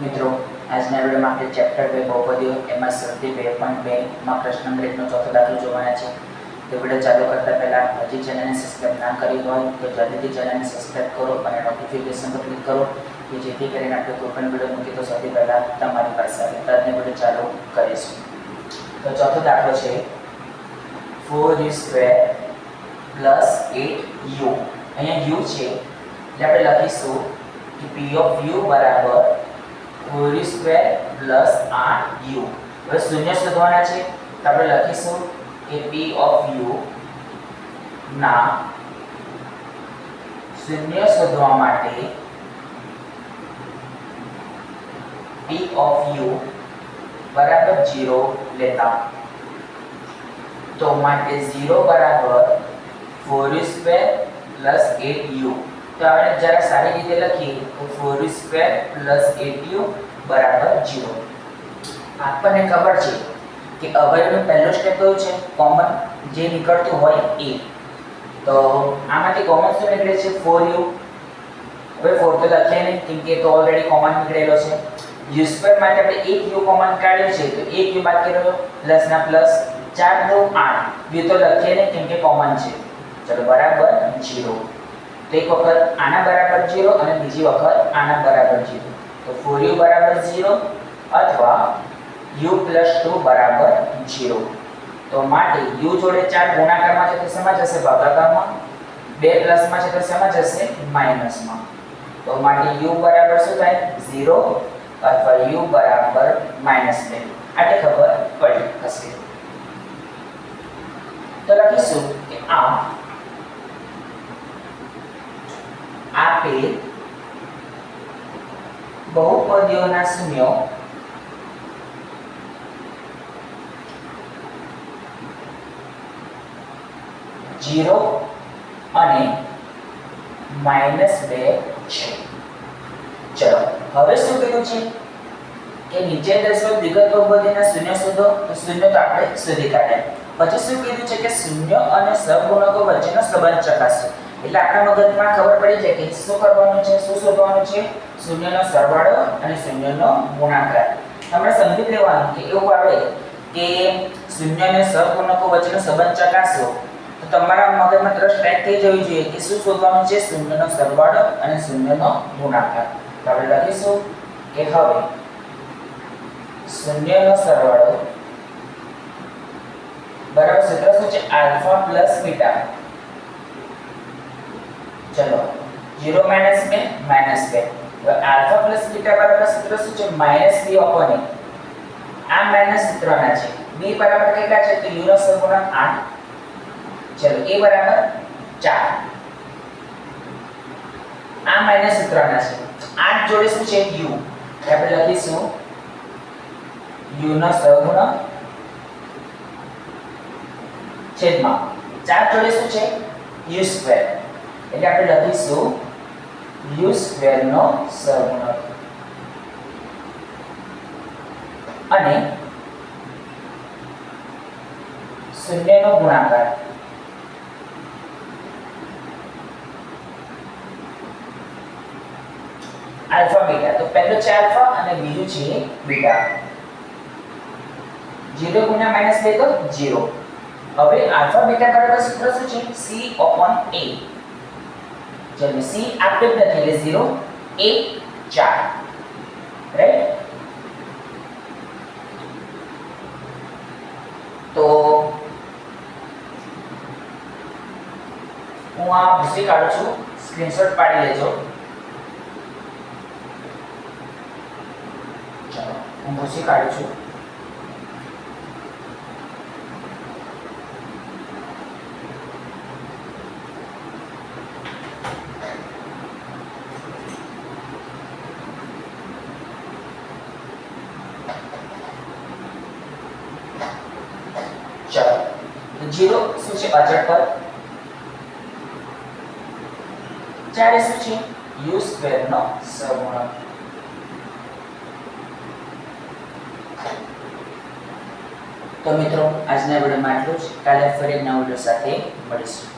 મિત્રો, આજના વિડીયોમાં આપણે ચેપ્ટર બે બહુપદીઓ એમાં સૌથી બે પોઈન્ટ બેમાં પ્રશ્ન નંબર ચોથો દાખલો જોવાના છે. તો વીડિયો ચાલુ કરતા પહેલા હજી ચેનલને સબસ્ક્રાઇબ ના કરી હોય, તો જલ્દીથી ચેનલને સબસ્ક્રાઇબ કરો અને નોટિફિકેશન પર ક્લિક કરો કે જેથી કરીને આપણે કોઈ પણ વીડિયો મૂકીએ તો સૌથી પહેલા તમારી પાસે આવે તો વીડિયો ચાલુ કરીશું. તો ચોથો દાખલો છે four u square plus eight u અહીંયા યુ છે, એટલે આપણે લખીશું કે પી ઓફ યુ બરાબર ફોર યુ સ્ક્વેર પ્લસ આઠ યુ હવે શૂન્ય શોધવાના છે તો આપણે લખીશું કે પી ઓફ યુ ના શૂન્ય શોધવા માટે પી ઓફ યુ બરાબર 0 લેતા તો માટે 0 બરાબર 4u સ્ક્વેર પ્લસ 8u તો આપણે જરા સારી રીતે લખીએ. તો 4u સ્ક્વેર પ્લસ 8u બરાબર 0 આપણને ખબર છે કે અવયવનો પહેલું સ્ટેપ કયો છે? કોમન જે નીકળતું હોય એ. તો આમાંથી કોમન શું નીકળે છે? 4u હવે 4 તો લખીએ નહીં, કેમ કે તો ઓલરેડી કોમન નીકળેલો છે. u સ્ક્વેર માટે આપણે એક યુ કોમન કાઢ્યો છે, તો એક યુ બાકી રહ્યો પ્લસ ના પ્લસ 4 દો 8 u તો લખીએ નહીં, કેમ કે કોમન છે. ચલો બરાબર 0 તો એક વખત આના બરાબર ઝીરો અને બીજી વખત આના બરાબર ઝીરો તો 4u બરાબર ઝીરો અથવા યુ પ્લસ ટુ બરાબર ઝીરો તો માટે યુ જોડે ચાર ગુણાકારમાં છે તો શેમાં જશે ભાગાકારમાં. બે પ્લસમાં છે તો શેમાં જશે માઇનસમાં. તો માટે યુ બરાબર શું થાય? ઝીરો અથવા યુ બરાબર માઇનસ બે. આટલી ખબર પડી હશે. તો લખીશું કે આ આપેલ બહુપદીઓના શૂન્યો જીરો અને માઇનસ બે છે. ચલો, હવે શું કીધું છે? કે નીચે દર્શાવેલ વિગત બહુપદીના શૂન્ય શોધો શૂન્ય તો આપણે શોધી કાઢ્યા. પછી શું કીધું છે કે શૂન્ય અને સહગુણકો વચ્ચેનો સંબંધ ચકાસો એટલે આપણા મગજમાં ખબર પડી જાય કે શું કરવાનું છે, શું શોધવાનું છે? શૂન્યનો સરવાળો અને શૂન્યનો ગુણાકાર. આપણે સમજી લેવાનું કે એવું આવે કે શૂન્ય સહગુણકો વચ્ચેનો સંબંધ ચકાસો, તો તમારા મગજમાં તરત સ્ટ્રાઇક થઈ જવી જોઈએ કે શું શોધવાનું છે? શૂન્યનો સરવાળો અને શૂન્યનો ગુણાકાર. તો આપણે લખીશું કે હવે શૂન્યનો સરવાળો બરાબર સૂત્ર શું છે? Alpha plus beta. ચલો 0 માઇનસ 2 માઇનસ 2 હવે આલ્ફા પ્લસ બીટા બરાબર સૂત્ર શું છે માઇનસ b અપોન a આ માઇનસ સૂત્રના છે b બરાબર કેટલા છે તો u નો સહગુણક 8 ચલો a બરાબર 4 આ માઇનસ સૂત્રના છે 8 જોડે શું છે u આપણે લખીશું u નો સહગુણક છેદમાં 4 જોડે શું છે u સ્ક્વેર એટલે આપણે લખીશું u સ્ક્વેર નો સહગુણક અને શૂન્ય નો ગુણાકાર. Alpha beta. તો પહેલો છે આલ્ફા અને બીજું છે બીટા. જીરો ગુણ્યા માઇનસ બે તો જીરો. હવે આલ્ફા બીટા બરાબર સૂત્ર શું છે? સી ઓપન ચલો c સી આપેલ નથી એટલે 0 a 4 રાઈટ તો હું આ ભૂસી કાઢું છું. સ્ક્રીનશોટ પાડી લેજો. ચાલો, હું ભૂસી કાઢું છું ચાલો તો જીરો શું છે અચળ પર. ચારે શું છે યુ સ્ક્વેર નો સહગુણક તો મિત્રો, આજના વિડીયોમાં આટલું જ. કાલે ફરી નવા વીડિયો સાથે મળીશું.